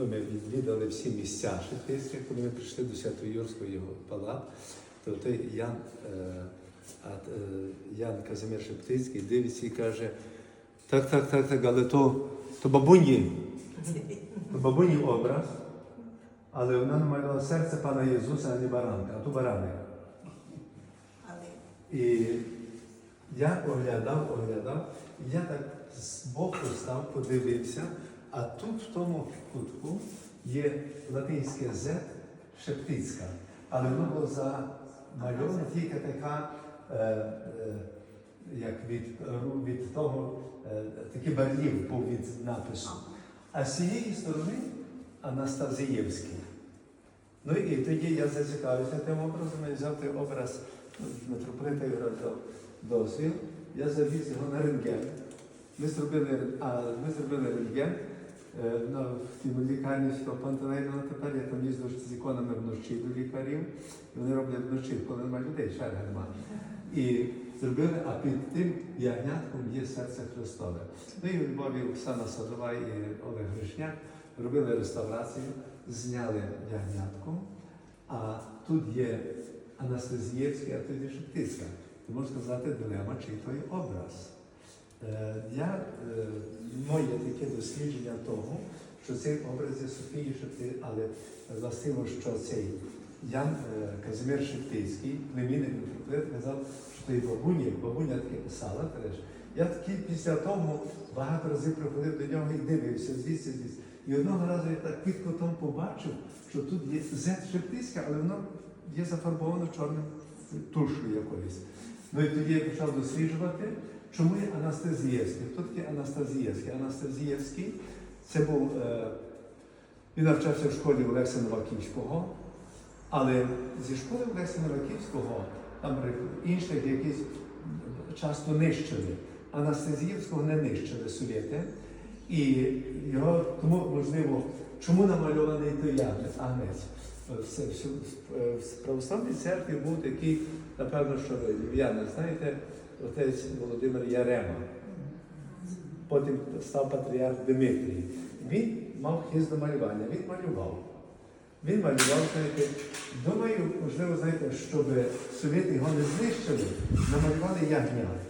Ми відвідали всі місця Шептицьке, коли ми прийшли до Свято-Юрського його палат, то той Ян, е, а, е, Ян Казимир Шептицький дивиться і каже, так, так, так, так, але то, то бабуні, то бабуні образ, але вона намалювала серце пана Ісуса, а не баранка, а то бараник. Але І я оглядав, оглядав, і я так збоку став, подивився, а тут в тому кутку є латинське Z Шептицька, але воно було замальовано тільки така, е, е, як від, від того, е, такий барлів був від напису. А з цієї сторони Анастазієвський. Ну і тоді я зацікавився тим образом і взяв той образ митрополита до- дозвіл. Я завіз його на рентген. Ми зробили, а, ми зробили рентген в тій лікарні Пантелеймона. Тепер я там їздив з іконами вночі до лікарів. І вони роблять вночі, коли немає людей, черга немає. І зробили, а під тим ягнятком є серце Христове. Ну і у Львові Оксана Садова і Олег Гришняк робили реставрацію, зняли ягнятко, а тут є Анастазієвський, а тут є Шептицька. І можна сказати, дилема, чий той образ. Е, Я, е, моє таке дослідження того, що цей образ є Софії Шепти, але властиво, що цей Ян е, Казимир Шептицький, племінник митрополит, казав, що той бабуня, бабуня таке писала, теж. Я такий після того багато разів приходив до нього і дивився звідси, звідси. І одного разу я так під кутом побачив, що тут є Z Шептицька, але воно є зафарбовано чорним тушою якоюсь. Ну і тоді я почав досліджувати, чому є Анастазієвський. Хто такий Анастазієвський? Анастазієвський це був, е, він навчався в школі Олекса Новаківського, але зі школи Олекса Новаківського там інших якісь часто нищили. Анастазіївського не нищили совєти. І його, тому можливо, чому намальований той агнець? В, православній церкві був такий, напевно, що ви львів'яни знаєте, отець Володимир Ярема. Потім став патріарх Дмитрій. Він мав хист до малювання, він малював. Він малював, знаєте, думаю, можливо, знаєте, щоб совєти його не знищили, намалювали ягнят.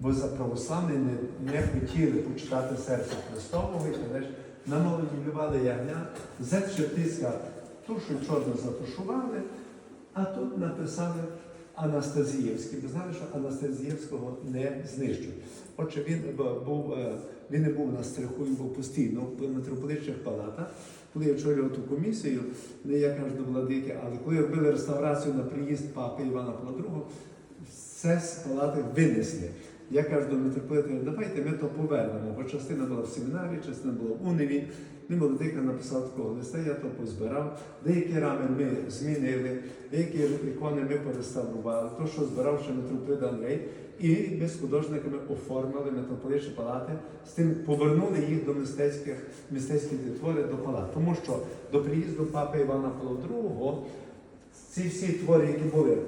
Бо за православні не, не хотіли почитати серце Христового і теж намалювали ягнят. Зет Шептицька тушу чорно затушували, а тут написали Анастазієвський. Ви знаєте, що Анастазіївського не знищують. Отже, він був, е, він не був на страху, він був постійно в митрополитчих палатах. Коли я очолював ту комісію, не я кажу до владики, але коли робили реставрацію на приїзд папи Івана Павла II, все з палати винесли. Я кажу до митрополита, давайте ми то повернемо, бо частина була в семінарі, частина була в Уневі. Ну, молодика написав такого листа, я то позбирав. Деякі рами ми змінили, деякі ікони ми пореставрували, то, що збирав ще митрополит Андрей, і ми з художниками оформили митрополитчі палати, з тим повернули їх до мистецьких, мистецьких твори до палат. Тому що до приїзду папи Івана Павла II ці всі твори, які були,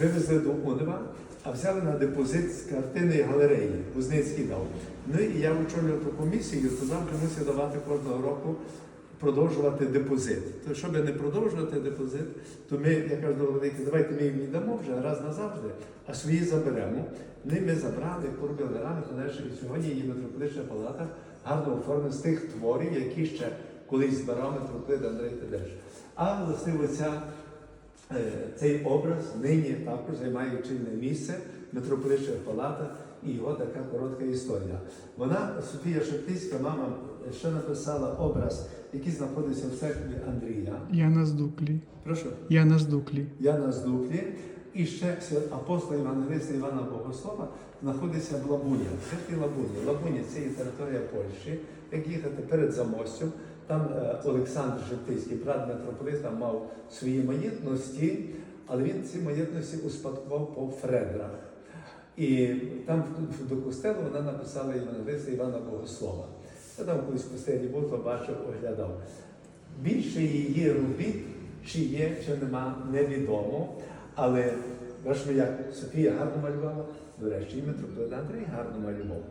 вивезли до Унева, а взяли на депозит з картини галереї. Кузницький дав. Ну і я очолював ту комісію, то нам мусив давати кожного року продовжувати депозит. То щоб не продовжувати депозит, то ми, я кажу владики, давайте ми їм віддамо вже раз назавжди, а свої заберемо. Вони ми забрали, поробили далі і сьогодні є митрополитча палата гарно оформлена з тих творів, які ще колись збирав митрополит Андрей Тедеш. А власне ця Е, Цей образ нині також займає чинне місце в митрополитчих палатах і його така коротка історія. Вона, Софія Шептицька, мама, ще написала образ, який знаходиться в церкві Андрія. Я на здуклі. Прошу, Я на здуклі. Яна з Дуклі. І ще апостола Євангелиста Івана Богослова знаходиться в ті Лабуні. Лабуні це є територія Польщі. Як їхати перед Замостю, там е, Олександр Шептицький, брат митрополита, мав свої маєтності, але він ці маєтності успадкував по Фредрах. І там до костелу вона написала Євангелиста Івана Богослова. Я там колись в костелі був, то бачив, оглядав. Більше її робіт, чи є, чи нема, невідомо. Але бачимо, як Софія гарно малювала, до речі, і митрополит Андрій гарно малював.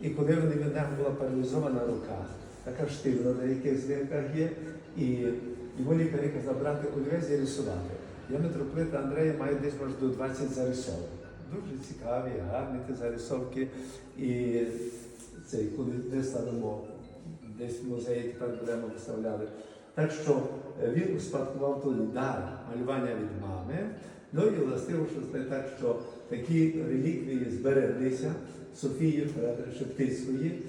І коли в нього була паралізована рука, така штивна на яких знимках є. І йому лікарі казав брати олівець і рисувати. Я митрополита Андрея маю десь може до 20 зарисовок. Дуже цікаві, гарні ті зарисовки. І це коли виставимо десь в музеї, тепер будемо виставляли. Так що е, він успадкував той дар малювання від мами. Ну і властиво, що стає так, що такі реліквії збереглися Софії Шептицької,